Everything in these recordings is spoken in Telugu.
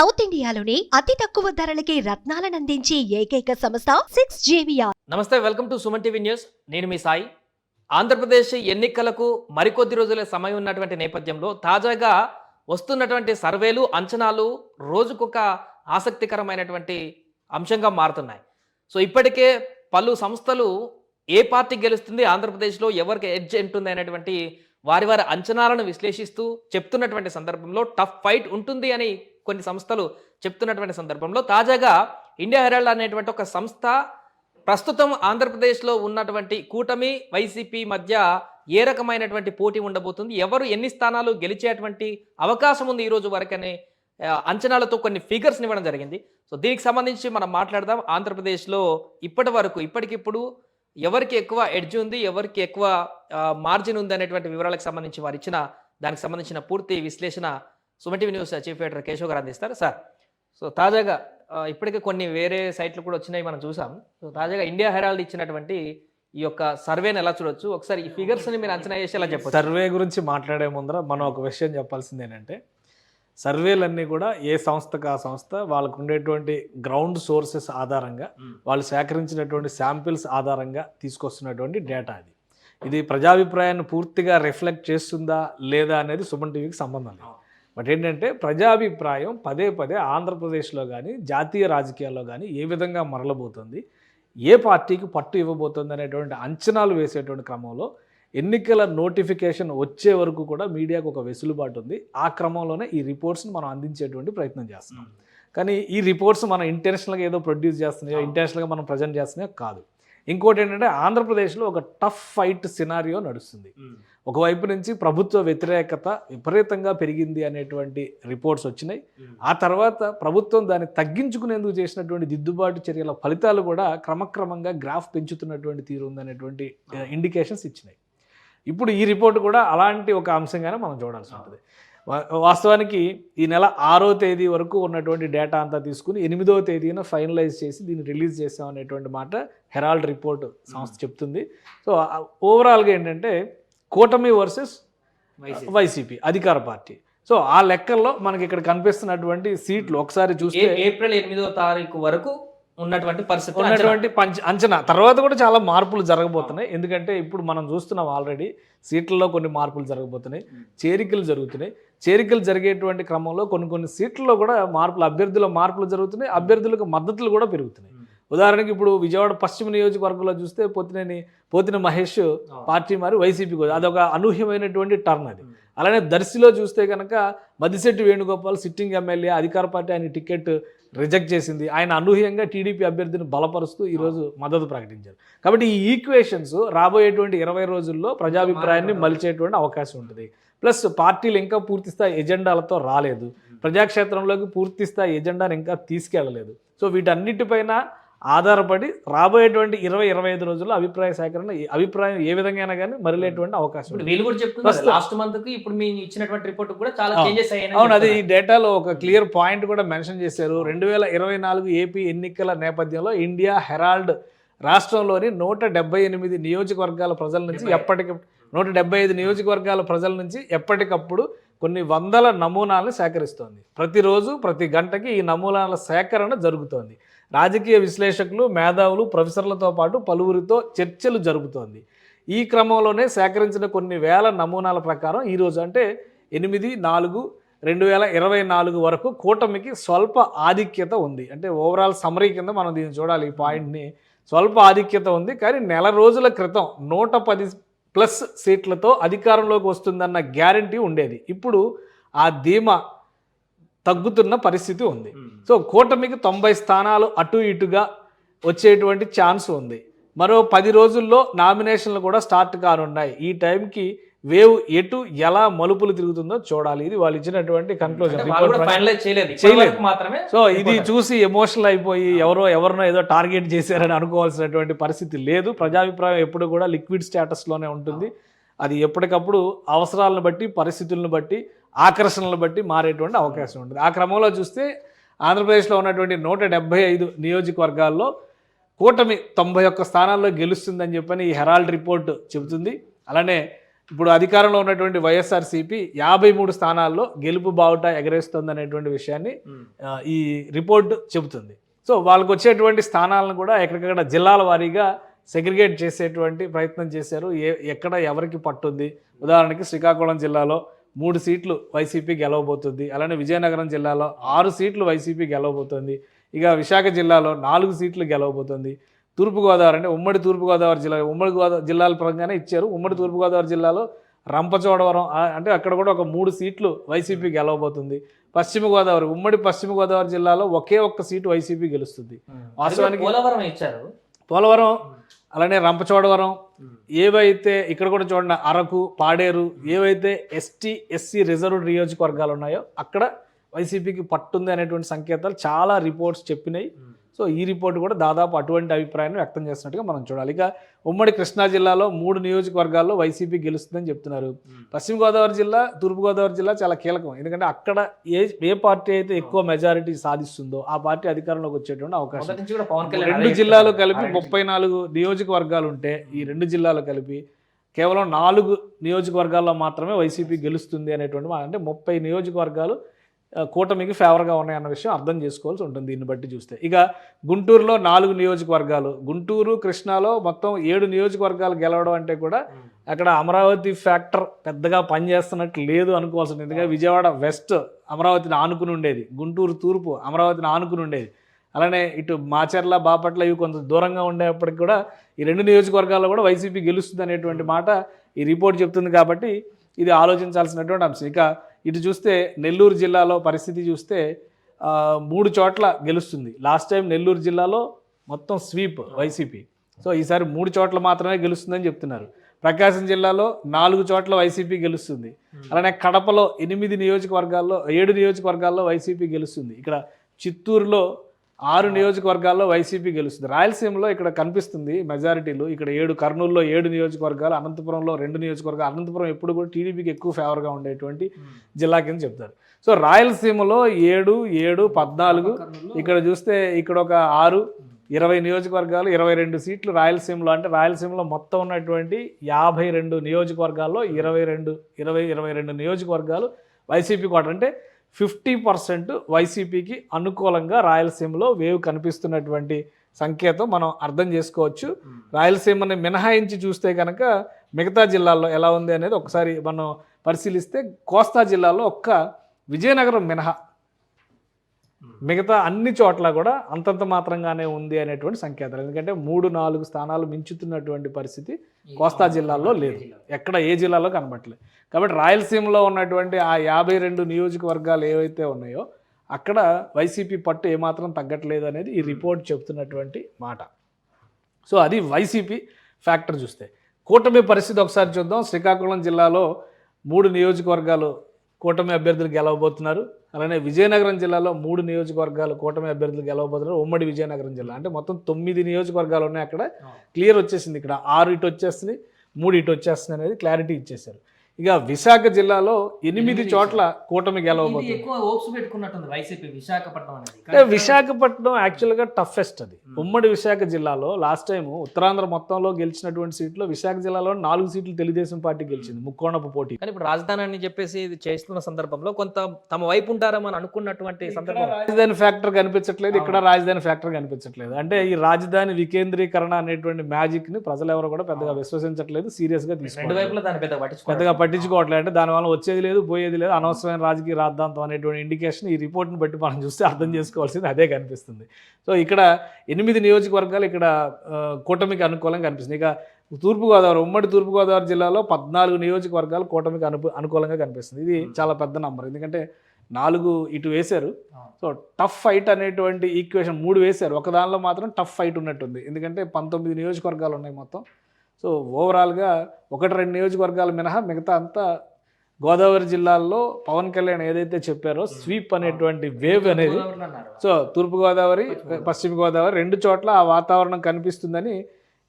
సౌత్ ఇండియాలోనే అతి తక్కువ ధరలకి రత్నాలనందించే ఏకైక సంస్థ సిక్స్ జేవియా నమస్తే welcome to Suman TV news. నేను మీ సాయి. ఆంధ్రప్రదేశ్ ఎన్నికలకు మరికొద్ది రోజుల సమయం ఉన్నటువంటి నేపథ్యంలో తాజాగా వస్తున్నటువంటి సర్వేలు అంచనాలు రోజుకొక ఆసక్తికరమైనటువంటి అంశంగా మారుతున్నాయి. సో ఇప్పటికే పలు సంస్థలు ఏ పార్టీ గెలుస్తుంది ఆంధ్రప్రదేశ్లో ఎవరికి ఎడ్జ్ ఉంటుంది అనేటువంటి వారి వారి అంచనాలను విశ్లేషిస్తూ చెప్తున్నటువంటి సందర్భంలో టఫ్ ఫైట్ ఉంటుంది అని కొన్ని సంస్థలు చెప్తున్నటువంటి సందర్భంలో తాజాగా ఇండియా హెరాల్డ్ అనేటువంటి ఒక సంస్థ ప్రస్తుతం ఆంధ్రప్రదేశ్లో ఉన్నటువంటి కూటమి వైసీపీ మధ్య ఏ రకమైనటువంటి పోటీ ఉండబోతుంది ఎవరు ఎన్ని స్థానాలు గెలిచేటువంటి అవకాశం ఉంది ఈరోజు వరకనే అంచనాలతో కొన్ని ఫిగర్స్ ఇవ్వడం జరిగింది. సో దీనికి సంబంధించి మనం మాట్లాడదాం. ఆంధ్రప్రదేశ్లో ఇప్పటి వరకు ఇప్పటికిప్పుడు ఎవరికి ఎక్కువ ఎడ్జ్ ఉంది ఎవరికి ఎక్కువ మార్జిన్ ఉంది అనేటువంటి వివరాలకు సంబంధించి వారు ఇచ్చిన దానికి సంబంధించిన పూర్తి విశ్లేషణ Suman news chief editor Keshav గారు అందిస్తారు. సార్ సో తాజాగా ఇప్పటికే కొన్ని వేరే సైట్లు కూడా వచ్చినాయి మనం చూసాం. సో తాజాగా ఇండియా హెరాల్డ్ ఇచ్చినటువంటి ఈ యొక్క సర్వేని ఎలా చూడొచ్చు? ఒకసారి ఈ ఫిగర్స్ని మీరు అంచనా వేసి ఎలా చెప్పచ్చు? సర్వే గురించి మాట్లాడే ముందర మనం ఒక విషయం చెప్పాల్సింది ఏంటంటే సర్వేలన్నీ కూడా ఏ సంస్థకు ఆ సంస్థ వాళ్ళకు ఉండేటువంటి గ్రౌండ్ సోర్సెస్ ఆధారంగా వాళ్ళు సేకరించినటువంటి శాంపిల్స్ ఆధారంగా తీసుకొస్తున్నటువంటి డేటా అది. ఇది ప్రజాభిప్రాయాన్ని పూర్తిగా రిఫ్లెక్ట్ చేస్తుందా లేదా అనేది సుమన్ టీవీకి సంబంధం లేదు. బట్ ఏంటంటే ప్రజాభిప్రాయం పదే పదే ఆంధ్రప్రదేశ్లో కానీ జాతీయ రాజకీయాల్లో కానీ ఏ విధంగా మరలబోతుంది ఏ పార్టీకి పట్టు ఇవ్వబోతుంది అనేటువంటి అంచనాలు వేసేటువంటి క్రమంలో ఎన్నికల నోటిఫికేషన్ వచ్చే వరకు కూడా మీడియాకు ఒక వెసులుబాటు ఉంది. ఆ క్రమంలోనే ఈ రిపోర్ట్స్ని మనం అందించేటువంటి ప్రయత్నం చేస్తున్నాం. కానీ ఈ రిపోర్ట్స్ మనం ఇంటెన్షనల్గా ఏదో ప్రొడ్యూస్ చేస్తున్నాయో ఇంటెన్షనల్గా మనం ప్రజెంట్ చేస్తున్నాయో కాదు. ఇంకోటి ఏంటంటే ఆంధ్రప్రదేశ్లో ఒక టఫ్ ఫైట్ సినారియో నడుస్తుంది. ఒకవైపు నుంచి ప్రభుత్వ వ్యతిరేకత విపరీతంగా పెరిగింది అనేటువంటి రిపోర్ట్స్ వచ్చినాయి. ఆ తర్వాత ప్రభుత్వం దాన్ని తగ్గించుకునేందుకు చేసినటువంటి దిద్దుబాటు చర్యల ఫలితాలు కూడా క్రమక్రమంగా గ్రాఫ్ పెంచుతున్నటువంటి తీరు ఉందనేటువంటి ఇండికేషన్స్ ఇచ్చినాయి. ఇప్పుడు ఈ రిపోర్ట్ కూడా అలాంటి ఒక అంశంగానే మనం చూడాల్సి ఉంటుంది. వాస్తవానికి ఈ నెల ఆరో తేదీ వరకు ఉన్నటువంటి డేటా అంతా తీసుకుని ఎనిమిదవ తేదీన ఫైనలైజ్ చేసి దీన్ని రిలీజ్ చేసాం అనేటువంటి మాట హెరాల్డ్ రిపోర్ట్ సంస్థ చెప్తుంది. సో ఓవరాల్గా ఏంటంటే కూటమి వర్సెస్ వైసీపీ. అధికార పార్టీ. సో ఆ లెక్కల్లో మనకి ఇక్కడ కనిపిస్తున్నటువంటి సీట్లు ఒకసారి చూస్తే ఏప్రిల్ ఎనిమిదో తారీఖు వరకు ఉన్నటువంటి పరిస్థితి ఉన్నటువంటి పంచ అంచనా. తర్వాత కూడా చాలా మార్పులు జరగబోతున్నాయి. ఎందుకంటే ఇప్పుడు మనం చూస్తున్నాం ఆల్రెడీ సీట్లలో కొన్ని మార్పులు జరగబోతున్నాయి. చేరికలు జరుగుతున్నాయి. చేరికలు జరిగేటువంటి క్రమంలో కొన్ని కొన్ని సీట్లలో కూడా మార్పులు అభ్యర్థుల మార్పులు జరుగుతున్నాయి. అభ్యర్థులకు మద్దతులు కూడా పెరుగుతున్నాయి. ఉదాహరణకి ఇప్పుడు విజయవాడ పశ్చిమ నియోజకవర్గంలో చూస్తే పోతినేని పోతిన మహేష్ పార్టీ మారి వైసీపీకి అదొక అనూహ్యమైనటువంటి టర్న్ అది. అలానే దర్శిలో చూస్తే కనుక మదిశెట్టి వేణుగోపాల్ సిట్టింగ్ ఎమ్మెల్యే అధికార పార్టీ ఆయన టికెట్ రిజెక్ట్ చేసింది. ఆయన అనూహ్యంగా టీడీపీ అభ్యర్థిని బలపరుస్తూ ఈరోజు మద్దతు ప్రకటించారు. కాబట్టి ఈ ఈక్వేషన్స్ రాబోయేటువంటి ఇరవై రోజుల్లో ప్రజాభిప్రాయాన్ని మలిచేటువంటి అవకాశం ఉంటుంది. ప్లస్ పార్టీలు ఇంకా పూర్తి స్థాయి ఎజెండాలతో రాలేదు. ప్రజాక్షేత్రంలోకి పూర్తి స్థాయి ఎజెండాను ఇంకా తీసుకెళ్ళలేదు. సో వీటన్నిటిపైన ఆధారపడి రాబోయేటువంటి ఇరవై ఇరవై ఐదు రోజుల్లో అభిప్రాయ సేకరణ అభిప్రాయం ఏ విధంగా కానీ మరలేటువంటి అవకాశం ఇప్పుడు ఉంది. వీళ్ళు కూడా చెప్తున్నారు. లాస్ట్ మంత్కి ఇప్పుడు మీ ఇచ్చినటువంటి రిపోర్ట్ కూడా చాలా అవును. చేంజెస్ అయ్యాయి అవును అది ఈ డేటాలో ఒక క్లియర్ పాయింట్ కూడా మెన్షన్ చేశారు. రెండు వేల ఇరవై నాలుగు ఏపీ ఎన్నికల నేపథ్యంలో ఇండియా హెరాల్డ్ రాష్ట్రంలోని నూట డెబ్బై ఎనిమిది నియోజకవర్గాల ప్రజల నుంచి డెబ్బై. ఎప్పటికి నూట డెబ్బై ఐదు నియోజకవర్గాల ప్రజల నుంచి ఎప్పటికప్పుడు కొన్ని వందల నమూనాలను సేకరిస్తోంది. ప్రతిరోజు ప్రతి గంటకి ఈ నమూనాల సేకరణ జరుగుతోంది. రాజకీయ విశ్లేషకులు మేధావులు ప్రొఫెసర్లతో పాటు పలువురితో చర్చలు జరుపుతోంది. ఈ క్రమంలోనే సేకరించిన కొన్ని వేల నమూనాల ప్రకారం ఈరోజు అంటే ఎనిమిది నాలుగు రెండు వేల ఇరవై నాలుగు వరకు కూటమికి స్వల్ప ఆధిక్యత ఉంది. అంటే ఓవరాల్ సమరీ కింద మనం దీన్ని చూడాలి ఈ పాయింట్ని. స్వల్ప ఆధిక్యత ఉంది. కానీ నెల రోజుల క్రితం నూట పది ప్లస్ సీట్లతో అధికారంలోకి వస్తుందన్న గ్యారంటీ ఉండేది. ఇప్పుడు ఆ ధీమా తగ్గుతున్న పరిస్థితి ఉంది. Hmm. సో కూటమికి తొంభై స్థానాలు అటు ఇటుగా వచ్చేటువంటి ఛాన్స్ ఉంది. మరో పది రోజుల్లో నామినేషన్లు కూడా స్టార్ట్ కానున్నాయి. ఈ టైంకి వేవ్ ఎటు ఎలా మలుపులు తిరుగుతుందో చూడాలి. ఇది వాళ్ళు ఇచ్చినటువంటి కన్క్లూజన్ మాత్రమే సో ఇది చూసి ఎమోషనల్ అయిపోయి ఎవరో ఎవరినో ఏదో టార్గెట్ చేశారని అనుకోవాల్సినటువంటి పరిస్థితి లేదు. ప్రజాభిప్రాయం ఎప్పుడు కూడా లిక్విడ్ స్టేటస్లోనే ఉంటుంది. అది ఎప్పటికప్పుడు అవసరాలను బట్టి పరిస్థితులను బట్టి ఆకర్షణలను బట్టి మారేటువంటి అవకాశం ఉంటుంది. ఆ క్రమంలో చూస్తే ఆంధ్రప్రదేశ్లో ఉన్నటువంటి నూట డెబ్బై ఐదు నియోజకవర్గాల్లో కూటమి తొంభై ఒక్క స్థానాల్లో గెలుస్తుందని చెప్పని ఈ హెరాల్డ్ రిపోర్ట్ చెబుతుంది. అలానే ఇప్పుడు అధికారంలో ఉన్నటువంటి వైఎస్ఆర్సీపీ యాభై మూడు స్థానాల్లో గెలుపు బావుట ఎగరేస్తుంది అనేటువంటి విషయాన్ని ఈ రిపోర్ట్ చెబుతుంది. సో వాళ్ళకు వచ్చేటువంటి స్థానాలను కూడా ఎక్కడికక్కడ జిల్లాల వారీగా సెగ్రిగేట్ చేసేటువంటి ప్రయత్నం చేశారు. ఏ ఎక్కడ ఎవరికి పట్టుంది? ఉదాహరణకి శ్రీకాకుళం జిల్లాలో మూడు సీట్లు వైసీపీ గెలవబోతుంది. అలానే విజయనగరం జిల్లాలో ఆరు సీట్లు వైసీపీ గెలవబోతుంది. ఇక విశాఖ జిల్లాలో నాలుగు సీట్లు గెలవబోతుంది. తూర్పుగోదావరి అంటే ఉమ్మడి తూర్పుగోదావరి జిల్లా ఉమ్మడి గోదావరి జిల్లాల పరంగానే ఇచ్చారు. ఉమ్మడి తూర్పుగోదావరి జిల్లాలో రంపచోడవరం అంటే అక్కడ కూడా ఒక మూడు సీట్లు వైసీపీ గెలవబోతుంది. పశ్చిమ గోదావరి ఉమ్మడి పశ్చిమ గోదావరి జిల్లాలో ఒకే ఒక్క సీటు వైసీపీ గెలుస్తుంది. వాస్తవానికి- పోలవరం ఇచ్చారు. పోలవరం అలానే రంపచోడవరం ఏవైతే ఇక్కడ కూడా చూడండి అరకు పాడేరు ఏవైతే ఎస్టీ ఎస్సీ రిజర్వ్డ్ నియోజకవర్గాలు ఉన్నాయో అక్కడ వైసీపీకి పట్టుంది అనేటువంటి సంకేతాలు చాలా రిపోర్ట్స్ చెప్పినాయి. సో ఈ రిపోర్ట్ కూడా దాదాపు అటువంటి అభిప్రాయాన్ని వ్యక్తం చేస్తున్నట్టుగా మనం చూడాలి. ఇక ఉమ్మడి కృష్ణా జిల్లాలో మూడు నియోజకవర్గాల్లో వైసీపీ గెలుస్తుందని చెప్తున్నారు. పశ్చిమ గోదావరి జిల్లా తూర్పు గోదావరి జిల్లా చాలా కీలకం. ఎందుకంటే అక్కడ ఏ ఏ పార్టీ అయితే ఎక్కువ మెజారిటీ సాధిస్తుందో ఆ పార్టీ అధికారంలోకి వచ్చేటువంటి అవకాశం. రెండు జిల్లాలు. కలిపి ముప్పై నాలుగు నియోజకవర్గాలు ఉంటే ఈ రెండు జిల్లాలు కలిపి కేవలం నాలుగు నియోజకవర్గాల్లో మాత్రమే వైసీపీ గెలుస్తుంది అనేటువంటి. అంటే ముప్పై నియోజకవర్గాలు కూటమికి ఫేవర్గా ఉన్నాయన్న విషయం అర్థం చేసుకోవాల్సి ఉంటుంది దీన్ని బట్టి చూస్తే. ఇక గుంటూరులో నాలుగు నియోజకవర్గాలు గుంటూరు కృష్ణాలో మొత్తం ఏడు నియోజకవర్గాలు గెలవడం అంటే కూడా అక్కడ అమరావతి ఫ్యాక్టర్ పెద్దగా పనిచేస్తున్నట్టు లేదు అనుకోవాల్సి ఉంటుంది ఎందుకంటే విజయవాడ వెస్ట్ అమరావతిని ఆనుకుని ఉండేది. గుంటూరు తూర్పు అమరావతిని ఆనుకుని ఉండేది. అలానే ఇటు మాచర్ల బాపట్ల ఇవి కొంత దూరంగా ఉండేప్పటికి కూడా ఈ రెండు నియోజకవర్గాల్లో కూడా వైసీపీ గెలుస్తుంది అనేటువంటి మాట ఈ రిపోర్ట్ చెప్తుంది కాబట్టి ఇది ఆలోచించాల్సినటువంటి అంశం. ఇక ఇటు చూస్తే నెల్లూరు జిల్లాలో పరిస్థితి చూస్తే మూడు చోట్ల గెలుస్తుంది. లాస్ట్ టైం నెల్లూరు జిల్లాలో మొత్తం స్వీప్ వైసీపీ. సో ఈసారి మూడు చోట్ల మాత్రమే గెలుస్తుందని చెప్తున్నారు. ప్రకాశం జిల్లాలో నాలుగు చోట్ల వైసీపీ గెలుస్తుంది. అలానే కడపలో ఎనిమిది నియోజకవర్గాల్లో ఏడు నియోజకవర్గాల్లో వైసీపీ గెలుస్తుంది. ఇక్కడ చిత్తూరులో ఆరు నియోజకవర్గాల్లో వైసీపీ గెలుస్తుంది. రాయలసీమలో ఇక్కడ కనిపిస్తుంది మెజారిటీలు ఇక్కడ ఏడు కర్నూలులో ఏడు నియోజకవర్గాలు అనంతపురంలో రెండు నియోజకవర్గాలు. అనంతపురం ఎప్పుడు కూడా టీడీపీకి ఎక్కువ ఫేవర్గా ఉండేటువంటి జిల్లా కింద చెప్తారు. సో రాయలసీమలో ఏడు ఏడు పద్నాలుగు ఇక్కడ చూస్తే ఇక్కడ ఒక ఆరు ఇరవై నియోజకవర్గాలు ఇరవై రెండు సీట్లు రాయలసీమలో. అంటే రాయలసీమలో మొత్తం ఉన్నటువంటి యాభై రెండు నియోజకవర్గాల్లో ఇరవై రెండు ఇరవై ఇరవై రెండు నియోజకవర్గాలు వైసీపీ కోట అంటే ఫిఫ్టీ పర్సెంట్ వైసీపీకి అనుకూలంగా రాయలసీమలో వేవ్ కనిపిస్తున్నటువంటి సంకేతం మనం అర్థం చేసుకోవచ్చు. రాయలసీమని మినహాయించి చూస్తే కనుక మిగతా జిల్లాల్లో ఎలా ఉంది అనేది ఒకసారి మనం పరిశీలిస్తే కోస్తా జిల్లాలో ఒక్క విజయనగరం మినహా. మిగతా అన్ని చోట్ల కూడా అంతంత మాత్రంగానే ఉంది అనేటువంటి సంకేతాలు. ఎందుకంటే మూడు నాలుగు స్థానాలు మించుతున్నటువంటి పరిస్థితి. కోస్తా జిల్లాల్లో లేదు. ఎక్కడ ఏ జిల్లాలో కనబట్టలేదు కాబట్టి రాయలసీమలో ఉన్నటువంటి ఆ యాభై రెండు నియోజకవర్గాలు ఏవైతే ఉన్నాయో అక్కడ వైసీపీ పట్టు ఏమాత్రం తగ్గట్లేదు అనేది ఈ రిపోర్ట్ చెప్తున్నటువంటి మాట. సో అది వైసీపీ ఫ్యాక్టర్ చూస్తే. కూటమి పరిస్థితి ఒకసారి చూద్దాం. శ్రీకాకుళం జిల్లాలో మూడు నియోజకవర్గాలు కూటమి అభ్యర్థులు గెలవబోతున్నారు. అలానే విజయనగరం జిల్లాలో మూడు నియోజకవర్గాలు కూటమి అభ్యర్థులు గెలవబోతున్నారు. ఉమ్మడి విజయనగరం జిల్లా. అంటే మొత్తం తొమ్మిది నియోజకవర్గాలు ఉన్నాయి అక్కడ. క్లియర్ వచ్చేసింది ఇక్కడ. ఆరు ఇటు వచ్చేస్తుంది మూడు ఇటు వచ్చేస్తుంది అనేది క్లారిటీ ఇచ్చేశారు. ఇక విశాఖ జిల్లాలో ఎనిమిది చోట్ల కూటమి ఇది గెలవబోతుంది ఎక్కువ హోప్స్ పెట్టుకున్నట్టుంది వైసీపీ విశాఖపట్నం అనేది. అంటే విశాఖపట్నం యాక్చువల్గా టఫెస్ట్ అది. ఉమ్మడి విశాఖ జిల్లాలో లాస్ట్ టైం ఉత్తరాంధ్ర మొత్తంలో గెలిచినటువంటి సీట్లో విశాఖ జిల్లాలో నాలుగు సీట్లు తెలుగుదేశం పార్టీ గెలిచింది ముక్కోణపు పోటీ. కానీ ఇప్పుడు రాజధాని అని చెప్పేసి ఇది చేస్తున్న సందర్భంలో కొంత తమ వైపు ఉంటారేమని అనుకున్నటువంటి సందర్భం. రాజధాని ఫ్యాక్టర్ కనిపించట్లేదు ఇక్కడ రాజధాని ఫ్యాక్టర్ కనిపించట్లేదు. అంటే ఈ రాజధాని వికేంద్రీకరణ అనేటువంటి మ్యాజిక్ని ప్రజలు ఎవరు కూడా పెద్దగా విశ్వసించట్లేదు సీరియస్గా రెండు తీసుకోవాలి వైపులా దాన్ని పెద్ద పట్టించుకోవడం పెద్దగా పట్టించుకోవట్లేదు. అంటే దానివల్ల వచ్చేది లేదు పోయేది లేదు అనవసరమైన రాజకీయ రాద్ధాంతం అనేటువంటి ఇండికేషన్ ఈ రిపోర్ట్ని బట్టి మనం చూస్తే అర్థం చేసుకోవాల్సింది అదే కనిపిస్తుంది. సో ఇక్కడ ఎనిమిది నియోజకవర్గాలు ఇక్కడ కూటమికి అనుకూలంగా కనిపిస్తుంది ఇక తూర్పుగోదావరి ఉమ్మడి తూర్పుగోదావరి జిల్లాలో పద్నాలుగు నియోజకవర్గాలు కూటమికి అను అనుకూలంగా కనిపిస్తుంది. ఇది చాలా పెద్ద నంబర్ ఎందుకంటే నాలుగు ఇటు వేశారు. సో టఫ్ ఫైట్ అనేటువంటి ఈక్వేషన్ మూడు వేశారు. ఒక దానిలో మాత్రం టఫ్ ఫైట్ ఉన్నట్టుంది. ఎందుకంటే పంతొమ్మిది నియోజకవర్గాలు ఉన్నాయి మొత్తం. సో ఓవరాల్గా ఒకటి రెండు నియోజకవర్గాలు మినహా మిగతా అంతా గోదావరి జిల్లాల్లో పవన్ కళ్యాణ్ ఏదైతే చెప్పారో స్వీప్ అనేటువంటి వేవ్ అనేది. సో తూర్పుగోదావరి పశ్చిమ గోదావరి రెండు చోట్ల ఆ వాతావరణం కనిపిస్తుందని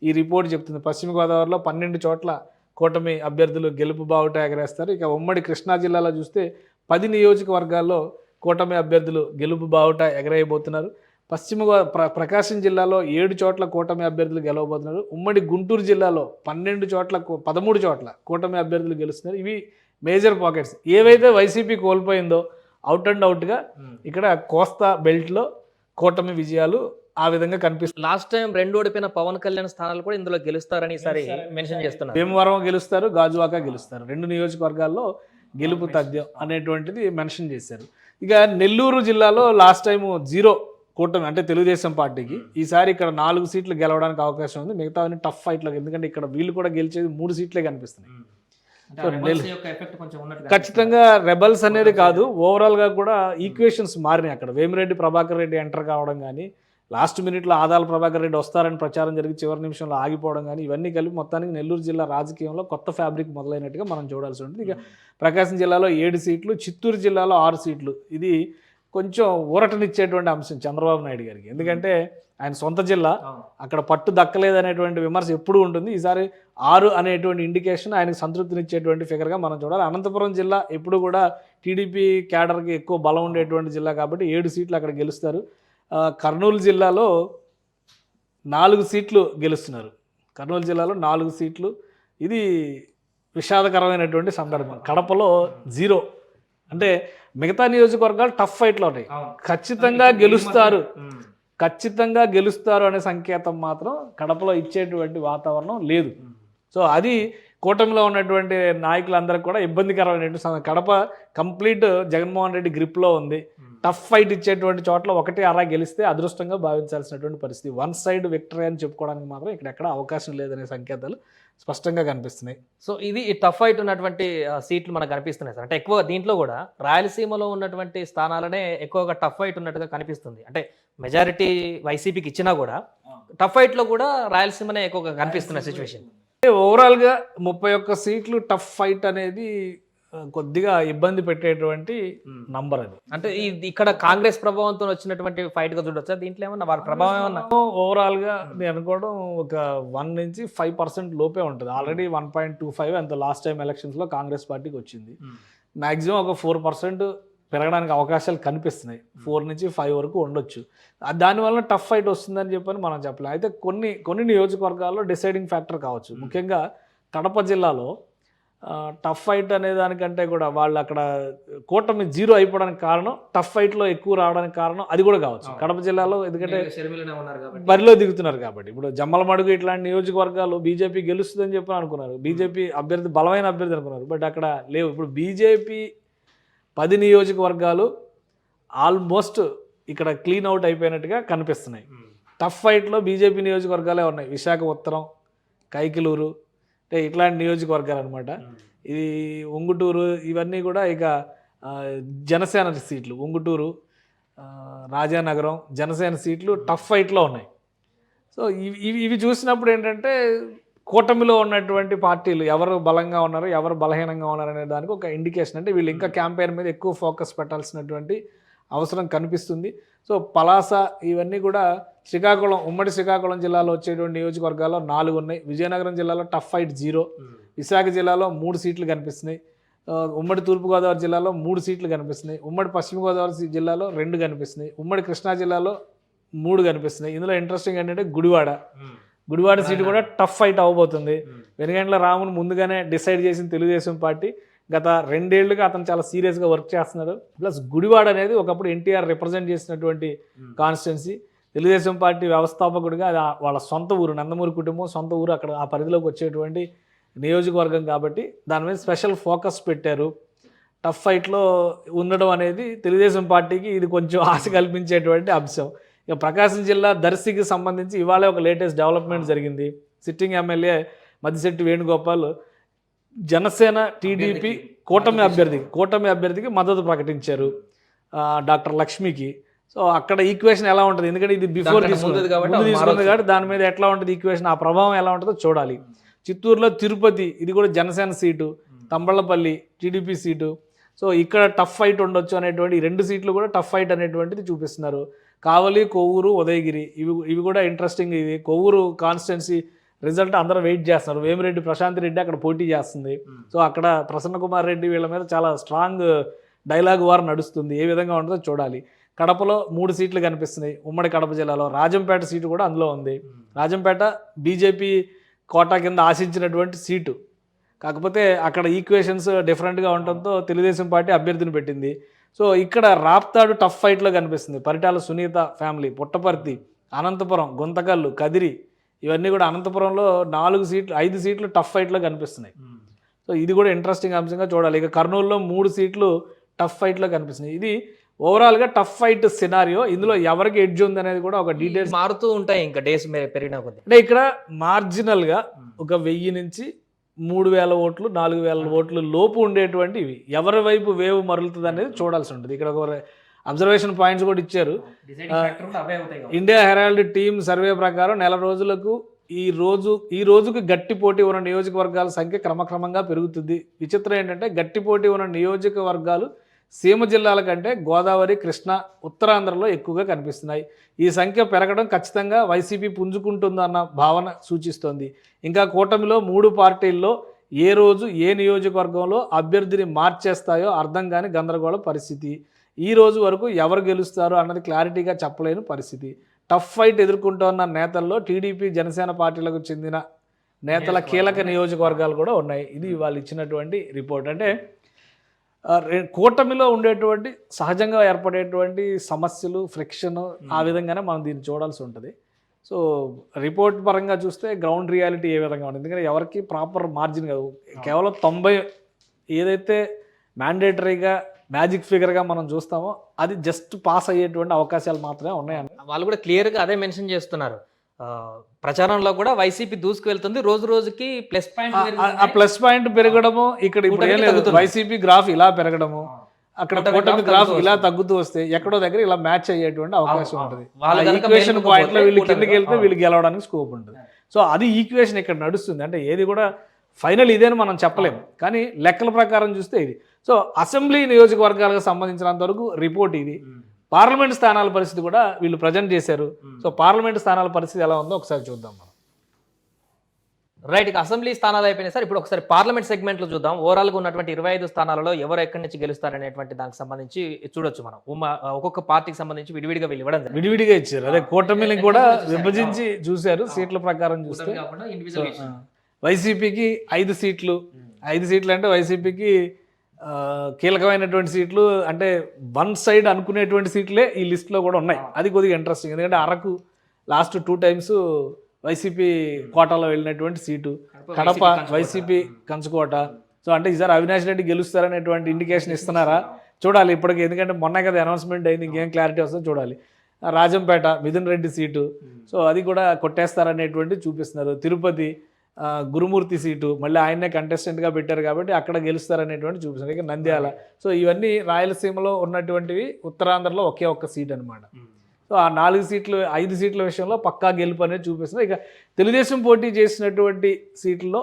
ఈ రిపోర్ట్ చెప్తుంది. పశ్చిమ గోదావరిలో పన్నెండు చోట్ల కూటమి అభ్యర్థులు గెలుపు బావుట ఎగరేస్తారు. ఇక ఉమ్మడి కృష్ణా జిల్లాలో చూస్తే పది నియోజకవర్గాల్లో కూటమి అభ్యర్థులు గెలుపు బావుట ఎగరేయబోతున్నారు. పశ్చిమ ప్రకాశం జిల్లాలో ఏడు చోట్ల కూటమి అభ్యర్థులు గెలవబోతున్నారు. ఉమ్మడి గుంటూరు జిల్లాలో పన్నెండు చోట్ల పదమూడు చోట్ల కూటమి అభ్యర్థులు గెలుస్తున్నారు. ఇవి మేజర్ పాకెట్స్. ఏవైతే వైసీపీ కోల్పోయిందో అవుట్ అండ్ అవుట్గా ఇక్కడ కోస్తా బెల్ట్లో కూటమి విజయాలు ఆ విధంగా కనిపిస్తాయి లాస్ట్ టైం రెండు ఓడిపోయిన పవన్ కళ్యాణ్ స్థానాలు కూడా ఇందులో గెలుస్తారని ఈసారి మెన్షన్ చేస్తున్నారు. భీమవరం గెలుస్తారు గాజువాక గెలుస్తారు. రెండు నియోజకవర్గాల్లో గెలుపు తథ్యం అనేటువంటిది మెన్షన్ చేశారు. ఇక నెల్లూరు జిల్లాలో లాస్ట్ టైం జీరో కూటమి అంటే తెలుగుదేశం పార్టీకి ఈసారి ఇక్కడ నాలుగు సీట్లు గెలవడానికి అవకాశం ఉంది. మిగతా టఫ్ ఫైట్లో ఎందుకంటే ఇక్కడ వీళ్ళు కూడా గెలిచేది మూడు సీట్లే కనిపిస్తున్నాయి. ఖచ్చితంగా రెబల్స్ అనేది కాదు ఓవరాల్గా కూడా ఈక్వేషన్స్ మారినాయి అక్కడ. వేమిరెడ్డి ప్రభాకర్ రెడ్డి ఎంటర్ కావడం కానీ లాస్ట్ మినిట్లో ఆదాల ప్రభాకర్ రెడ్డి వస్తారని ప్రచారం జరిగి చివరి నిమిషంలో ఆగిపోవడం కానీ ఇవన్నీ కలిపి మొత్తానికి నెల్లూరు జిల్లా రాజకీయంలో కొత్త ఫ్యాబ్రిక్ మొదలైనట్టుగా మనం చూడాల్సి ఉంటుంది. ఇక ప్రకాశం జిల్లాలో ఏడు సీట్లు చిత్తూరు జిల్లాలో ఆరు సీట్లు. ఇది కొంచెం ఊరటనిచ్చేటువంటి అంశం చంద్రబాబు నాయుడు గారికి. ఎందుకంటే ఆయన సొంత జిల్లా. అక్కడ పట్టు దక్కలేదనేటువంటి విమర్శ ఎప్పుడూ ఉంటుంది. ఈసారి ఆరు అనేటువంటి ఇండికేషన్ ఆయనకు సంతృప్తినిచ్చేటువంటి ఫిగర్గా మనం చూడాలి. అనంతపురం జిల్లా ఎప్పుడు కూడా టీడీపీ క్యాడర్కి ఎక్కువ బలం ఉండేటువంటి జిల్లా కాబట్టి ఏడు సీట్లు అక్కడ గెలుస్తారు. కర్నూలు జిల్లాలో నాలుగు సీట్లు గెలుస్తున్నారు. కర్నూలు జిల్లాలో నాలుగు సీట్లు. ఇది విషాదకరమైనటువంటి సందర్భం. కడపలో జీరో. అంటే మిగతా నియోజకవర్గాలు టఫ్ ఫైట్లో ఉన్నాయి. ఖచ్చితంగా గెలుస్తారు. ఖచ్చితంగా గెలుస్తారు అనే సంకేతం మాత్రం కడపలో ఇచ్చేటువంటి వాతావరణం లేదు. సో అది కూటమిలో ఉన్నటువంటి నాయకులందరికీ కూడా ఇబ్బందికరమైనటువంటి కడప కంప్లీట్ జగన్మోహన్ రెడ్డి గ్రిప్లో ఉంది. టఫ్ ఫైట్ ఇచ్చేటువంటి చోట్ల ఒకటి అరా గెలిస్తే అదృష్టంగా భావించాల్సినటువంటి పరిస్థితి. వన్ సైడ్ విక్టరీ అని చెప్పుకోవడానికి మాత్రం ఇక్కడ ఎక్కడ అవకాశం లేదనే సంకేతాలు స్పష్టంగా కనిపిస్తున్నాయి. సో ఇది ఈ టఫ్ ఫైట్ ఉన్నటువంటి సీట్లు మనకు కనిపిస్తున్నాయి సార్. అంటే ఎక్కువ దీంట్లో కూడా రాయలసీమలో ఉన్నటువంటి స్థానాలనే ఎక్కువగా టఫ్ ఫైట్ ఉన్నట్టుగా కనిపిస్తుంది. అంటే మెజారిటీ వైసీపీకి ఇచ్చినా కూడా టఫ్ ఫైట్లో కూడా రాయలసీమనే ఎక్కువగా కనిపిస్తున్న సిచ్యువేషన్ ఓవరాల్గా ముప్పై ఒక్క సీట్లు టఫ్ ఫైట్ అనేది కొద్దిగా ఇబ్బంది పెట్టేటువంటి నంబర్ అది. అంటే ఇక్కడ కాంగ్రెస్ ప్రభావంతో వచ్చినటువంటి ఫైట్గా చూడొచ్చా? దీంట్లో ఏమన్నా వాళ్ళ ప్రభావం ఏమన్నా? ఓవరాల్గా నేను అనుకోవడం ఒక వన్ నుంచి ఫైవ్ పర్సెంట్ లోపే ఉంటుంది. Already one point two five అంత లాస్ట్ టైం ఎలక్షన్స్లో కాంగ్రెస్ పార్టీకి వచ్చింది. మాక్సిమం ఒక ఫోర్ పర్సెంట్ పెరగడానికి అవకాశాలు కనిపిస్తున్నాయి. ఫోర్ నుంచి ఫైవ్ వరకు ఉండొచ్చు. దానివల్ల టఫ్ ఫైట్ వస్తుందని చెప్పని మనం చెప్పలేం. అయితే కొన్ని కొన్ని నియోజకవర్గాల్లో డిసైడింగ్ ఫ్యాక్టర్ కావచ్చు. ముఖ్యంగా కడప జిల్లాలో టఫ్ ఫైట్ అనే దానికంటే కూడా వాళ్ళు అక్కడ కూటమి జీరో అయిపోవడానికి కారణం టఫ్ ఫైట్లో ఎక్కువ రావడానికి కారణం అది కూడా కావచ్చు. కడప జిల్లాలో ఎందుకంటే బరిలో దిగుతున్నారు కాబట్టి. ఇప్పుడు జమ్మలమడుగు ఇట్లాంటి నియోజకవర్గాలు బీజేపీ గెలుస్తుందని చెప్పి అనుకున్నారు. బీజేపీ అభ్యర్థి బలమైన అభ్యర్థి అనుకున్నారు. బట్ అక్కడ లేవు. ఇప్పుడు బీజేపీ పది నియోజకవర్గాలు ఆల్మోస్ట్ ఇక్కడ క్లీన్ అవుట్ అయిపోయినట్టుగా కనిపిస్తున్నాయి. టఫ్ ఫైట్లో బీజేపీ నియోజకవర్గాలే ఉన్నాయి. విశాఖ ఉత్తరం కైకిలూరు అంటే ఇట్లాంటి నియోజకవర్గాలు అనమాట ఇది ఉంగుటూరు ఇవన్నీ కూడా ఇక జనసేన సీట్లు. ఉంగుటూరు రాజానగరం జనసేన సీట్లు టఫ్ ఫైట్లో ఉన్నాయి. సో ఇవి ఇవి ఇవి చూసినప్పుడు ఏంటంటే కూటమిలో ఉన్నటువంటి పార్టీలు ఎవరు బలంగా ఉన్నారు ఎవరు బలహీనంగా ఉన్నారు అనే దానికి ఒక ఇండికేషన్ అంటే వీళ్ళు ఇంకా క్యాంపెయిన్ మీద ఎక్కువ ఫోకస్ పెట్టాల్సినటువంటి అవసరం కనిపిస్తుంది. సో పలాస ఇవన్నీ కూడా శ్రీకాకుళం ఉమ్మడి శ్రీకాకుళం జిల్లాలో వచ్చేటువంటి నియోజకవర్గాల్లో నాలుగు ఉన్నాయి. విజయనగరం జిల్లాలో టఫ్ ఫైట్ జీరో. విశాఖ జిల్లాలో మూడు సీట్లు కనిపిస్తున్నాయి. ఉమ్మడి తూర్పుగోదావరి జిల్లాలో మూడు సీట్లు కనిపిస్తున్నాయి. ఉమ్మడి పశ్చిమ గోదావరి జిల్లాలో రెండు కనిపిస్తున్నాయి. ఉమ్మడి కృష్ణా జిల్లాలో మూడు కనిపిస్తున్నాయి. ఇందులో ఇంట్రెస్టింగ్ ఏంటంటే గుడివాడ. గుడివాడ సీటు కూడా టఫ్ ఫైట్ అవ్వబోతుంది వెనుగండ్ల రామును ముందుగానే డిసైడ్ చేసిన తెలుగుదేశం పార్టీ గత రెండేళ్ళుగా అతను చాలా సీరియస్గా వర్క్ చేస్తున్నారు ప్లస్ గుడివాడ అనేది ఒకప్పుడు ఎన్టీఆర్ రిప్రజెంట్ చేసినటువంటి కాన్స్టిట్యున్సీ. తెలుగుదేశం పార్టీ వ్యవస్థాపకుడిగా అది వాళ్ళ సొంత ఊరు నందమూరి కుటుంబం సొంత ఊరు అక్కడ ఆ పరిధిలోకి వచ్చేటువంటి నియోజకవర్గం కాబట్టి దాని మీద స్పెషల్ ఫోకస్ పెట్టారు. టఫ్ ఫైట్లో ఉండడం అనేది తెలుగుదేశం పార్టీకి ఇది కొంచెం ఆశ కల్పించేటువంటి అంశం. ఇక ప్రకాశం జిల్లా దర్శికి సంబంధించి ఇవాళ ఒక లేటెస్ట్ డెవలప్మెంట్ జరిగింది. Sitting MLA Maddisetti Venugopal Janasena TDP కూటమి అభ్యర్థికి కూటమి అభ్యర్థికి మద్దతు ప్రకటించారు. డాక్టర్ లక్ష్మికి. సో అక్కడ ఈక్వేషన్ ఎలా ఉంటుంది? ఎందుకంటే ఇది బిఫోర్ ముందుది కాబట్టి తీసుకుంది. కాబట్టి దాని మీద ఎట్లా ఉంటుంది ఈక్వేషన్ ఆ ప్రభావం ఎలా ఉంటుందో చూడాలి. చిత్తూరులో తిరుపతి ఇది కూడా Janasena seat. Thamballapalle TDP seat. So ఇక్కడ టఫ్ ఫైట్ ఉండొచ్చు అనేటువంటి రెండు సీట్లు కూడా టఫ్ ఫైట్ అనేటువంటిది చూపిస్తున్నారు. కావలి కొవ్వూరు ఉదయగిరి ఇవి ఇవి కూడా ఇంట్రెస్టింగ్ ఇది కొవ్వూరు కాన్స్టిట్యున్సీ రిజల్ట్ అందరూ వెయిట్ చేస్తున్నారు. వేమిరెడ్డి ప్రశాంత్ రెడ్డి అక్కడ పోటీ చేస్తుంది. సో అక్కడ ప్రసన్న కుమార్ రెడ్డి వీళ్ళ మీద చాలా స్ట్రాంగ్ డైలాగ్ వార్ నడుస్తుంది. ఏ విధంగా ఉంటుందో చూడాలి. కడపలో మూడు సీట్లు కనిపిస్తున్నాయి. ఉమ్మడి కడప జిల్లాలో రాజంపేట సీటు కూడా అందులో ఉంది. రాజంపేట బీజేపీ కోటా కింద ఆశించినటువంటి సీటు. కాకపోతే అక్కడ ఈక్వేషన్స్ డిఫరెంట్గా ఉండటంతో తెలుగుదేశం పార్టీ అభ్యర్థిని పెట్టింది. సో ఇక్కడ రాప్తాడు టఫ్ ఫైట్లో కనిపిస్తుంది. పరిటాల సునీత ఫ్యామిలీ పుట్టపర్తి అనంతపురం గుంతకల్లు కదిరి ఇవన్నీ కూడా అనంతపురంలో నాలుగు సీట్లు ఐదు సీట్లు టఫ్ ఫైట్లో కనిపిస్తున్నాయి. సో ఇది కూడా ఇంట్రెస్టింగ్ అంశంగా చూడాలి. ఇక కర్నూలులో మూడు సీట్లు టఫ్ ఫైట్లో కనిపిస్తున్నాయి. ఇది ఓవరాల్గా టఫ్ ఫైట్ సినారియో ఇందులో ఎవరికి ఎడ్జ్ ఉంది అనేది కూడా ఒక డీటెయిల్స్ మారుతూ ఉంటాయి ఇంకా డేస్ పెరిగిన కొద్ది అంటే ఇక్కడ మార్జినల్గా ఒక వెయ్యి నుంచి మూడు వేల ఓట్లు నాలుగు వేల ఓట్లు లోపు ఉండేటువంటి ఇవి ఎవరి వైపు వేవ్ మరులుతుంది అనేది చూడాల్సి ఉంటుంది. ఇక్కడ ఒక అబ్జర్వేషన్ పాయింట్స్ కూడా ఇచ్చారు. ఇండియా హెరాల్డ్ టీమ్ సర్వే ప్రకారం నెల రోజులకు ఈ రోజు ఈ రోజుకు గట్టి పోటీ ఉన్న నియోజకవర్గాల సంఖ్య క్రమక్రమంగా పెరుగుతుంది. విచిత్రం ఏంటంటే గట్టి పోటీ ఉన్న నియోజకవర్గాలు సీమ జిల్లాల కంటే గోదావరి కృష్ణా ఉత్తరాంధ్రలో ఎక్కువగా కనిపిస్తున్నాయి. ఈ సంఖ్య పెరగడం ఖచ్చితంగా వైసీపీ పుంజుకుంటుందన్న భావన సూచిస్తోంది. ఇంకా కూటమిలో మూడు పార్టీల్లో ఏ రోజు ఏ నియోజకవర్గంలో అభ్యర్థిని మార్చేస్తాయో అర్థం కాని గందరగోళ పరిస్థితి. ఈ రోజు వరకు ఎవరు గెలుస్తారు అన్నది క్లారిటీగా చెప్పలేని పరిస్థితి. టఫ్ ఫైట్ ఎదుర్కొంటున్న నేతల్లో టీడీపీ జనసేన పార్టీలకు చెందిన నేతల కీలక నియోజకవర్గాలు కూడా ఉన్నాయి. ఇది వాళ్ళు ఇచ్చినటువంటి రిపోర్ట్. అంటే కూటమిలో ఉండేటువంటి సహజంగా ఏర్పడేటువంటి సమస్యలు ఫ్రిక్షన్ ఆ విధంగానే మనం దీన్ని చూడాల్సి ఉంటుంది. సో రిపోర్ట్ పరంగా చూస్తే గ్రౌండ్ రియాలిటీ ఏ విధంగా ఉంటుంది? ఎందుకంటే ఎవరికి ప్రాపర్ మార్జిన్ కాదు. కేవలం తొంభై ఏదైతే మ్యాండేటరీగా మ్యాజిక్ ఫిగర్గా మనం చూస్తామో అది జస్ట్ పాస్ అయ్యేటువంటి అవకాశాలు మాత్రమే ఉన్నాయని. వాళ్ళు కూడా క్లియర్గా అదే మెన్షన్ చేస్తున్నారు. ప్రచారంలో కూడా వైసీపీ దూసుకు వెళ్తుంది రోజు రోజుకి ప్లస్ పాయింట్ ఆ ప్లస్ పాయింట్ పెరగడము ఇక్కడ ఇప్పుడు ఏం లేదు. వైసీపీ గ్రాఫ్ ఇలా పెరగడము అక్కడ కూటమి గ్రాఫ్ ఇలా. తగ్గుతూ వస్తే ఎక్కడో దగ్గర ఇలా మ్యాచ్ అయ్యేటువంటి అవకాశం ఉంటుంది. వాళ్ళు ఈక్వేషన్ పాయింట్లో వీళ్ళు కిందకి వెళ్తే వీళ్ళు గెలవడానికి స్కోప్ ఉంటుంది. సో అది ఈక్వేషన్ ఇక్కడ నడుస్తుంది. అంటే ఏది కూడా ఫైనల్ ఇదేని మనం చెప్పలేము కానీ లెక్కల ప్రకారం చూస్తే ఇది. సో అసెంబ్లీ నియోజకవర్గాలకు సంబంధించినంత వరకు రిపోర్ట్ ఇది. పార్లమెంట్ స్థానాల పరిస్థితి కూడా వీళ్ళు ప్రజెంట్ చేశారు. సో పార్లమెంట్ స్థానాల పరిస్థితి ఎలా ఉందో ఒకసారి చూద్దాం మనం. రైట్ ఇక అసెంబ్లీ స్థానాలు అయిపోయినాయి సార్. ఇప్పుడు ఒకసారి పార్లమెంట్ సెగ్మెంట్లో చూద్దాం. ఓవరాల్గా ఉన్నటువంటి ఇరవై ఐదు స్థానాలలో ఎవరు ఎక్కడి నుంచి గెలుస్తారనేటువంటి దానికి సంబంధించి చూడొచ్చు మనం. ఒక్కొక్క పార్టీకి సంబంధించి విడివిడిగా వీళ్ళు ఇవ్వడం. విడివిడిగా ఇచ్చారు. అదే కూటమిని కూడా విభజించి చూశారు. సీట్ల ప్రకారం చూస్తే. వైసీపీకి ఐదు సీట్లు. ఐదు సీట్లు అంటే వైసీపీకి కీలకమైనటువంటి సీట్లు అంటే వన్ సైడ్ అనుకునేటువంటి సీట్లే ఈ లిస్ట్లో కూడా ఉన్నాయి. అది కొద్దిగా ఇంట్రెస్టింగ్ ఎందుకంటే Araku last two times YCP కోటాలో వెళ్ళినటువంటి సీటు. కడప వైసీపీ కంచుకోట. సో అంటే ఈసారి అవినాష్ రెడ్డి గెలుస్తారనేటువంటి ఇండికేషన్ ఇస్తున్నారా? చూడాలి ఇప్పటికి. ఎందుకంటే మొన్న కదా అనౌన్స్మెంట్ అయింది ఇంకేం క్లారిటీ వస్తుందో చూడాలి. రాజంపేట మిథున్ రెడ్డి సీటు. సో అది కూడా కొట్టేస్తారనేటువంటి చూపిస్తున్నారు. తిరుపతి గురుమూర్తి సీటు మళ్ళీ ఆయన్నే కంటెస్టెంట్గా పెట్టారు కాబట్టి అక్కడ గెలుస్తారనేటువంటి చూపిస్తున్నారు ఇక నంద్యాల. సో ఇవన్నీ రాయలసీమలో ఉన్నటువంటివి ఉత్తరాంధ్రలో ఒకే ఒక్క సీట్ అనమాట సో ఆ నాలుగు సీట్లు ఐదు సీట్ల విషయంలో పక్కా గెలుపు అనేది చూపిస్తుంది ఇక తెలుగుదేశం పోటీ చేసినటువంటి సీట్లలో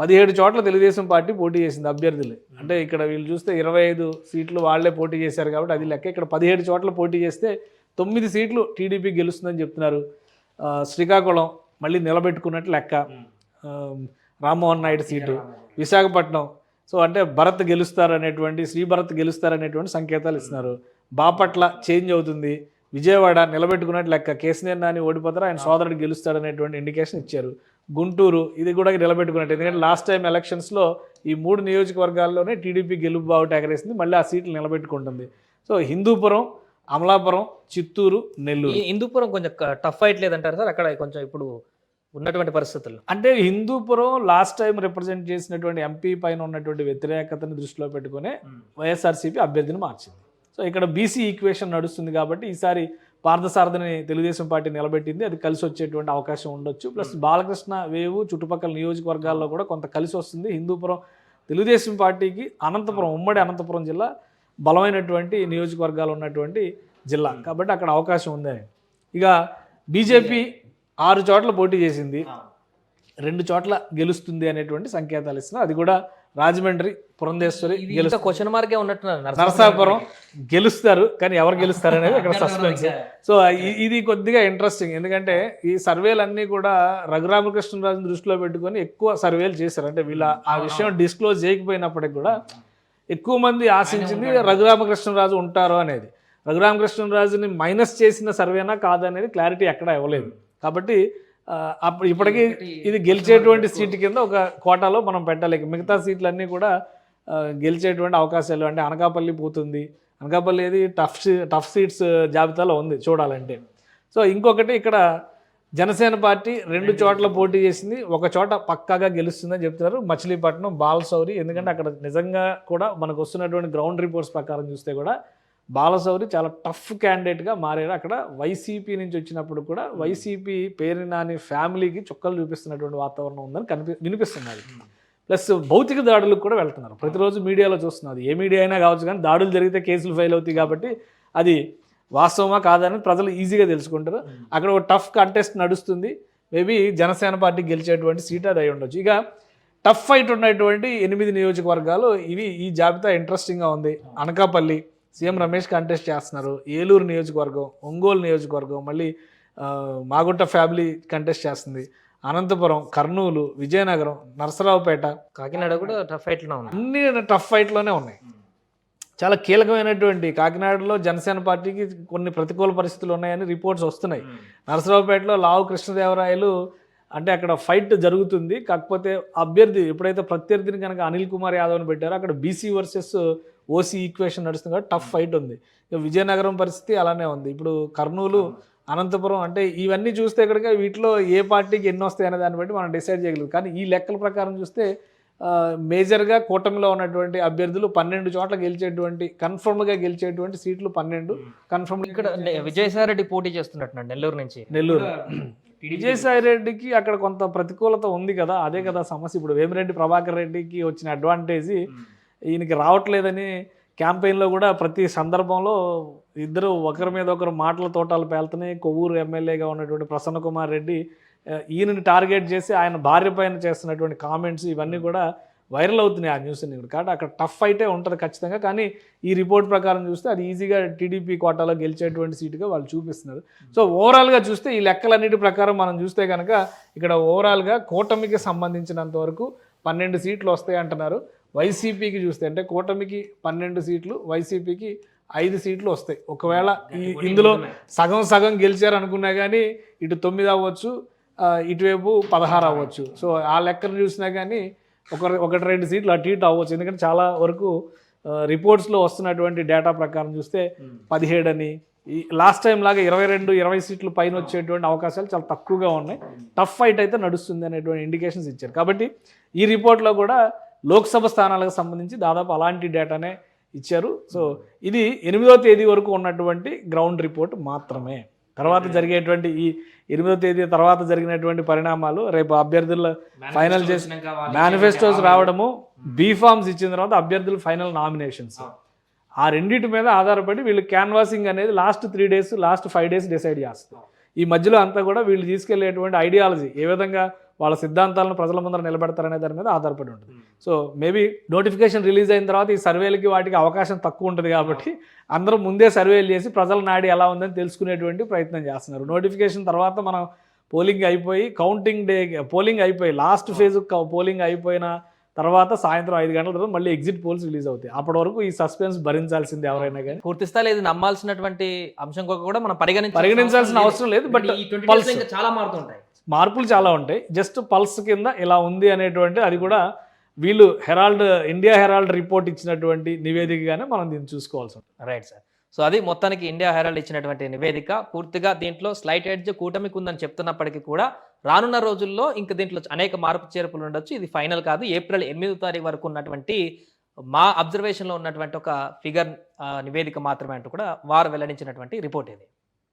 పదిహేడు చోట్ల తెలుగుదేశం పార్టీ పోటీ చేసింది అభ్యర్థులు. అంటే ఇక్కడ వీళ్ళు చూస్తే ఇరవై ఐదు సీట్లు వాళ్ళే పోటీ చేశారు కాబట్టి అది లెక్క. ఇక్కడ పదిహేడు చోట్ల పోటీ చేస్తే తొమ్మిది సీట్లు టీడీపీ గెలుస్తుందని చెప్తున్నారు. శ్రీకాకుళం మళ్ళీ నిలబెట్టుకున్నట్టు లెక్క. రామ్మోహన్ నాయుడు సీటు విశాఖపట్నం. సో అంటే భరత్ గెలుస్తారనేటువంటి శ్రీ భరత్ గెలుస్తారనేటువంటి సంకేతాలు ఇస్తున్నారు. బాపట్ల చేంజ్ అవుతుంది. విజయవాడ నిలబెట్టుకున్నట్టు లెక్క. కేసీఆర్ నాని ఓడిపోతారు? ఆయన సోదరుడు గెలుస్తాడనేటువంటి ఇండికేషన్ ఇచ్చారు. గుంటూరు ఇది కూడా నిలబెట్టుకున్నట్టు. ఎందుకంటే లాస్ట్ టైం ఎలక్షన్స్లో ఈ మూడు నియోజకవర్గాల్లోనే టీడీపీ గెలుపు బావుట ఎగరేసింది మళ్ళీ ఆ సీట్లు నిలబెట్టుకుంటుంది. సో హిందూపురం అమలాపురం చిత్తూరు నెల్లూరు. హిందూపురం కొంచెం టఫ్ ఫైట్ లేదంటారు సార్? అక్కడ కొంచెం ఇప్పుడు ఉన్నటువంటి పరిస్థితులు అంటే హిందూపురం లాస్ట్ టైం రిప్రజెంట్ చేసినటువంటి ఎంపీ పైన ఉన్నటువంటి వ్యతిరేకతను దృష్టిలో పెట్టుకునే వైఎస్ఆర్సీపీ అభ్యర్థిని మార్చింది. సో ఇక్కడ బీసీ ఈక్వేషన్ నడుస్తుంది కాబట్టి ఈసారి పార్థసారథిని తెలుగుదేశం పార్టీ నిలబెట్టింది. అది కలిసి వచ్చేటువంటి అవకాశం ఉండొచ్చు. ప్లస్ బాలకృష్ణ వేవు చుట్టుపక్కల నియోజకవర్గాల్లో కూడా కొంత కలిసి వస్తుంది. హిందూపురం తెలుగుదేశం పార్టీకి అనంతపురం ఉమ్మడి అనంతపురం జిల్లా బలమైనటువంటి నియోజకవర్గాలు ఉన్నటువంటి జిల్లా. కాబట్టి అక్కడ అవకాశం ఉందని ఇక బీజేపీ ఆరు చోట్ల పోటీ చేసింది. రెండు చోట్ల గెలుస్తుంది అనేటువంటి సంకేతాలు ఇస్తున్నారు. అది కూడా రాజమండ్రి పురంధేశ్వరి ఇంకా గెలుస్తారు క్వశ్చన్ మార్కే ఉన్నట్టున్నారు. నరసాపురం గెలుస్తారు కానీ ఎవరు గెలుస్తారు అనేది అక్కడ సస్పెన్స్ సో ఇది కొద్దిగా ఇంట్రెస్టింగ్ ఎందుకంటే ఈ సర్వేలన్నీ కూడా రఘురామకృష్ణరాజుని దృష్టిలో పెట్టుకొని ఎక్కువ సర్వేలు చేశారు. అంటే వీళ్ళ ఆ విషయం డిస్క్లోజ్ చేయకపోయినప్పటికి కూడా ఎక్కువ మంది ఆశించింది రఘురామకృష్ణరాజు ఉంటారు అనేది. రఘురామకృష్ణరాజుని మైనస్ చేసిన సర్వేనా కాదనేది క్లారిటీ ఎక్కడ ఇవ్వలేదు. కాబట్టి అప్పుడు ఇప్పటికీ ఇది గెలిచేటువంటి సీటు కింద ఒక కోటాలో మనం పెట్టాలి. ఇక మిగతా సీట్లన్నీ కూడా గెలిచేటువంటి అవకాశాలు అంటే అనకాపల్లి పోతుంది. అనకాపల్లి ఏది టఫ్ టఫ్ సీట్స్ జాబితాలో ఉంది చూడాలంటే. సో ఇంకొకటి ఇక్కడ జనసేన పార్టీ రెండు చోట్ల పోటీ చేసింది. ఒక చోట పక్కాగా గెలుస్తుందని చెప్తున్నారు. మచిలీపట్నం బాలసౌరి. ఎందుకంటే అక్కడ నిజంగా కూడా మనకు వస్తున్నటువంటి గ్రౌండ్ రిపోర్ట్స్ ప్రకారం చూస్తే కూడా బాలసౌరి చాలా టఫ్ క్యాండిడేట్గా మారారు. అక్కడ వైసీపీ నుంచి వచ్చినప్పుడు కూడా వైసీపీ పేరు నాని ఫ్యామిలీకి చుక్కలు చూపిస్తున్నటువంటి వాతావరణం ఉందని కనిపి వినిపిస్తున్నది ప్లస్ భౌతిక దాడులకు కూడా వెళ్తున్నారు. ప్రతిరోజు మీడియాలో చూస్తున్నారు. ఏ మీడియా అయినా కావచ్చు కానీ దాడులు జరిగితే కేసులు ఫైల్ అవుతాయి కాబట్టి అది వాస్తవమా కాదని ప్రజలు ఈజీగా తెలుసుకుంటారు. అక్కడ ఒక టఫ్ కంటెస్ట్ నడుస్తుంది. మేబీ జనసేన పార్టీ గెలిచేటువంటి సీట్ అది అయి ఉండొచ్చు. ఇక టఫ్ ఫైట్ ఉన్నటువంటి ఎనిమిది నియోజకవర్గాలు ఇవి ఈ జాబితా ఇంట్రెస్టింగ్గా ఉంది. అనకాపల్లి సీఎం రమేష్ కంటెస్ట్ చేస్తున్నారు. ఏలూరు నియోజకవర్గం ఒంగోలు నియోజకవర్గం మళ్ళీ మాగుంట ఫ్యామిలీ కంటెస్ట్ చేస్తుంది. అనంతపురం కర్నూలు విజయనగరం నరసరావుపేట కాకినాడ కూడా టఫ్ ఫైట్లో ఉంది అన్ని టఫ్ ఫైట్లోనే ఉన్నాయి. చాలా కీలకమైనటువంటి కాకినాడలో జనసేన పార్టీకి కొన్ని ప్రతికూల పరిస్థితులు ఉన్నాయని రిపోర్ట్స్ వస్తున్నాయి. నరసరావుపేటలో లావు కృష్ణదేవరాయలు అంటే అక్కడ ఫైట్ జరుగుతుంది. కాకపోతే అభ్యర్థి ఎప్పుడైతే ప్రత్యర్థిని కనుక అనిల్ కుమార్ యాదవ్ని పెట్టారో అక్కడ బీసీ వర్సెస్ ఓసీ ఈక్వేషన్ నడుస్తుంది కాబట్టి టఫ్ ఫైట్ ఉంది. ఇక విజయనగరం పరిస్థితి అలానే ఉంది. ఇప్పుడు కర్నూలు అనంతపురం అంటే ఇవన్నీ చూస్తే కనుక వీటిలో ఏ పార్టీకి ఎన్ని వస్తాయి అనే దాన్ని బట్టి మనం డిసైడ్ చేయగలం కానీ ఈ లెక్కల ప్రకారం చూస్తే ఆ, మేజర్గా కూటమిలో ఉన్నటువంటి అభ్యర్థులు పన్నెండు చోట్ల గెలిచేటువంటి కన్ఫర్మ్గా గెలిచేటువంటి సీట్లు పన్నెండు. కన్ఫర్మ్ ఇక్కడ విజయసాయి రెడ్డి పోటీ చేస్తున్నట్టున్నాడు నెల్లూరు నుంచి. నెల్లూరు. విజయసాయి రెడ్డికి అక్కడ కొంత ప్రతికూలత ఉంది కదా అదే కదా సమస్య. ఇప్పుడు వేమిరెడ్డి ప్రభాకర్ రెడ్డికి వచ్చిన అడ్వాంటేజ్ ఈయనకి రావట్లేదని క్యాంపెయిన్లో కూడా ప్రతి సందర్భంలో ఇద్దరు ఒకరి మీద ఒకరు మాటల తోటాలు పేలుతున్నాయి. కొవ్వూరు ఎమ్మెల్యేగా ఉన్నటువంటి ప్రసన్న కుమార్ రెడ్డి ఈయనని టార్గెట్ చేసి ఆయన భార్య పైన చేస్తున్నటువంటి కామెంట్స్ ఇవన్నీ కూడా వైరల్ అవుతున్నాయి ఆ న్యూస్ అన్ని కూడా కాబట్టి అక్కడ టఫ్ అయితే ఉంటుంది ఖచ్చితంగా. కానీ ఈ రిపోర్ట్ ప్రకారం చూస్తే అది ఈజీగా టీడీపీ కోటాలో గెలిచేటువంటి సీటుగా వాళ్ళు చూపిస్తున్నారు. సో ఓవరాల్గా చూస్తే ఈ లెక్కలన్నిటి ప్రకారం మనం చూస్తే కనుక ఇక్కడ ఓవరాల్గా కూటమికి సంబంధించినంత వరకు పన్నెండు సీట్లు వస్తాయి అంటున్నారు. వైసీపీకి చూస్తే అంటే కూటమికి పన్నెండు సీట్లు వైసీపీకి ఐదు సీట్లు వస్తాయి. ఒకవేళ ఈ ఇందులో సగం సగం గెలిచారు అనుకున్నా కానీ ఇటు తొమ్మిది అవ్వచ్చు ఇటువైపు పదహారు అవ్వచ్చు. సో ఆ లెక్కను చూసినా కానీ ఒక ఒకటి రెండు సీట్లు అటు ఇటు అవ్వచ్చు. ఎందుకంటే చాలా వరకు రిపోర్ట్స్లో వస్తున్నటువంటి డేటా ప్రకారం చూస్తే పదిహేడు అని ఈ లాస్ట్ టైం లాగా ఇరవై రెండు ఇరవై సీట్లు పైన వచ్చేటువంటి అవకాశాలు చాలా తక్కువగా ఉన్నాయి. టఫ్ ఫైట్ అయితే నడుస్తుంది అనేటువంటి ఇండికేషన్స్ ఇచ్చారు. కాబట్టి ఈ రిపోర్ట్లో కూడా లోక్సభ స్థానాలకు సంబంధించి దాదాపు అలాంటి డేటానే ఇచ్చారు. సో ఇది ఎనిమిదో తేదీ వరకు ఉన్నటువంటి గ్రౌండ్ రిపోర్ట్ మాత్రమే. తర్వాత జరిగేటువంటి ఈ ఎనిమిదో తేదీ తర్వాత జరిగినటువంటి పరిణామాలు రేపు అభ్యర్థుల ఫైనల్ చేసి మేనిఫెస్టోస్ రావడము బీఫామ్స్ ఇచ్చిన తర్వాత అభ్యర్థుల ఫైనల్ నామినేషన్స్. ఆ. రెండింటి మీద ఆధారపడి వీళ్ళు క్యాన్వాసింగ్ అనేది last three days last five days decide చేస్తారు. ఈ మధ్యలో అంతా కూడా వీళ్ళు తీసుకెళ్ళేటువంటి ఐడియాలజీ ఏ విధంగా వాళ్ళ సిద్ధాంతాలను ప్రజల ముందర నిలబెడతారనే దాని మీద ఆధారపడి ఉంటుంది. సో మేబీ నోటిఫికేషన్ రిలీజ్ అయిన తర్వాత ఈ సర్వేలకి వాటికి అవకాశం తక్కువ ఉంటుంది కాబట్టి అందరూ ముందే సర్వేలు చేసి ప్రజల నాడి ఎలా ఉందని తెలుసుకునేటువంటి ప్రయత్నం చేస్తున్నారు. నోటిఫికేషన్ తర్వాత మనం పోలింగ్ అయిపోయి కౌంటింగ్ డే పోలింగ్ అయిపోయి లాస్ట్ ఫేజ్ పోలింగ్ అయిపోయిన తర్వాత సాయంత్రం ఐదు గంటల తర్వాత మళ్ళీ ఎగ్జిట్ పోల్స్ రిలీజ్ అవుతాయి. అప్పటి వరకు ఈ సస్పెన్స్ భరించాల్సిందే ఎవరైనా కానీ. పూర్తి స్థాయిలో ఇది నమ్మాల్సినటువంటి అంశం కూడా మనం పరిగణించాల్సిన అవసరం లేదు బట్ ఈ 20 పల్స్ days ఇంకా చాలా మారుతుంటాయి మార్పులు చాలా ఉంటాయి. జస్ట్ పల్స్ కింద ఇలా ఉంది అనేటువంటి అది కూడా వీళ్ళు హెరాల్డ్ ఇండియా హెరాల్డ్ రిపోర్ట్ ఇచ్చినటువంటి నివేదికగానే మనం దీన్ని చూసుకోవాల్సి ఉంటుంది. రైట్ సార్ సో అది మొత్తానికి ఇండియా హెరాల్డ్ ఇచ్చినటువంటి నివేదిక. పూర్తిగా దీంట్లో స్లైట్ ఎడ్జ్ కూటమికి ఉందని చెప్తున్నప్పటికీ కూడా రానున్న రోజుల్లో ఇంకా దీంట్లో అనేక మార్పు చేర్పులు ఉండొచ్చు. ఇది ఫైనల్ కాదు. ఏప్రిల్ ఎనిమిదో తారీఖు వరకు ఉన్నటువంటి మా అబ్జర్వేషన్లో ఉన్నటువంటి ఒక ఫిగర్ నివేదిక మాత్రమే అంటూ కూడా వారు వెల్లడించినటువంటి రిపోర్ట్ ఇది.